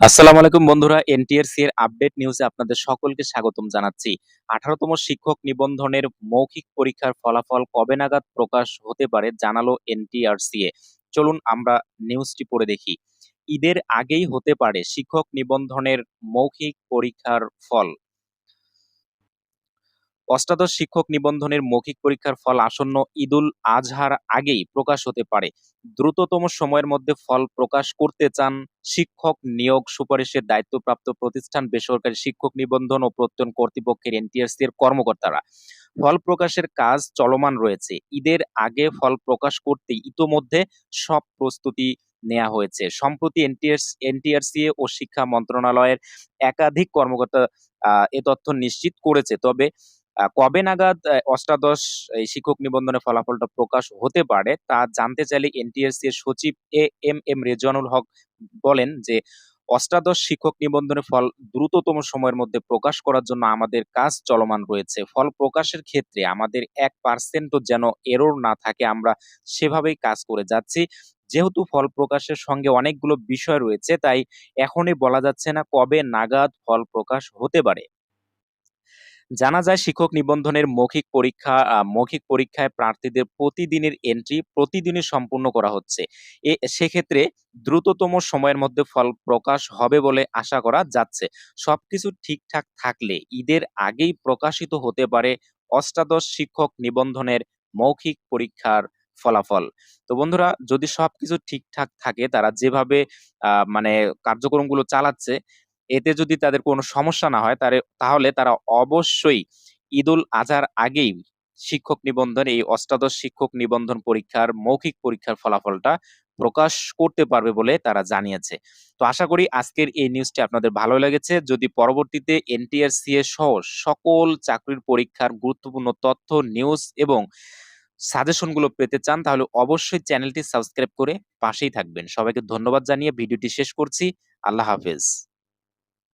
আসসালামু আলাইকুম বন্ধুরা, এনটিআরসি এর আপডেট নিউজে আপনাদের সকলকে স্বাগতম জানাচ্ছি। আঠারোতম শিক্ষক নিবন্ধনের মৌখিক পরীক্ষার ফলাফল কবে নাগাদ প্রকাশ হতে পারে জানালো এনটিআরসি এ চলুন আমরা নিউজটি পড়ে দেখি। ঈদের আগেই হতে পারে শিক্ষক নিবন্ধনের মৌখিক পরীক্ষার ফল। অষ্টাদশ শিক্ষক নিবন্ধনের মৌখিক পরীক্ষার ফল আসন্ন ঈদুল আজহার আগেই প্রকাশ হতে পারে। দ্রুততম সময়ের মধ্যে ফল প্রকাশ করতে চান শিক্ষক নিয়োগ সুপারিশের দায়িত্বপ্রাপ্ত প্রতিষ্ঠান বেসরকারি শিক্ষক নিবন্ধন ও প্রত্যয়ন কর্তৃপক্ষের এনটিআরসি এর কর্মকর্তারা। ফল প্রকাশের কাজ চলমান রয়েছে। ঈদের আগে ফল প্রকাশ করতে ইতোমধ্যে সব প্রস্তুতি নেওয়া হয়েছে। সম্প্রতি এনটিএস এনটিআরসি ও শিক্ষা মন্ত্রণালয়ের একাধিক কর্মকর্তা এ তথ্য নিশ্চিত করেছে। তবে কবে নাগাদ অষ্টাদশ এই শিক্ষক নিবন্ধনের ফলাফলটা প্রকাশ হতে পারে তা জানতে চাইলে এনটিএসসি এর সচিব এ এম এম রেজানুল হক বলেন যে, অষ্টাদশ শিক্ষক নিবন্ধনের ফল দ্রুততম সময়ের মধ্যে প্রকাশ করার জন্য আমাদের কাজ চলমান রয়েছে। ফল প্রকাশের ক্ষেত্রে আমাদের এক পার্সেন্টও যেন এরর না থাকে, আমরা সেভাবেই কাজ করে যাচ্ছি। যেহেতু ফল প্রকাশের সঙ্গে অনেকগুলো বিষয় রয়েছে, তাই এখনই বলা যাচ্ছে না কবে নাগাদ ফল প্রকাশ হতে পারে। জানা যায় শিক্ষক নিবন্ধনের মৌখিক পরীক্ষা মৌখিক পরীক্ষায় প্রার্থীদের প্রতিদিনের এন্ট্রি প্রতিদিনই সম্পূর্ণ করা হচ্ছে। এ, সেক্ষেত্রে দ্রুততম সময়ের মধ্যে ফল প্রকাশ হবে বলে আশা করা যাচ্ছে। সবকিছু ঠিকঠাক থাকলে ঈদের আগেই প্রকাশিত হতে পারে অষ্টাদশ শিক্ষক নিবন্ধনের মৌখিক পরীক্ষার ফলাফল। তো বন্ধুরা, যদি সবকিছু ঠিকঠাক থাকে, তারা যেভাবে মানে কার্যক্রমগুলো চালাচ্ছে এতে যদি তাদের কোনো সমস্যা না হয় তাহলে তারা অবশ্যই ঈদুল আজহার আগেই শিক্ষক নিবন্ধন, এই অষ্টাদশ শিক্ষক নিবন্ধন পরীক্ষার মৌখিক পরীক্ষার ফলাফলটা প্রকাশ করতে পারবে বলে তারা জানিয়েছে। তো আশা করি আজকের এই নিউজটি আপনাদের ভালো লেগেছে। যদি পরবর্তীতে এনটিআরসিএ সহ সকল চাকরির পরীক্ষার গুরুত্বপূর্ণ তথ্য নিউজ এবং সাজেশনগুলো পেতে চান, তাহলে অবশ্যই চ্যানেলটি সাবস্ক্রাইব করে পাশেই থাকবেন। সবাইকে ধন্যবাদ জানিয়ে ভিডিওটি শেষ করছি। আল্লাহ হাফেজ।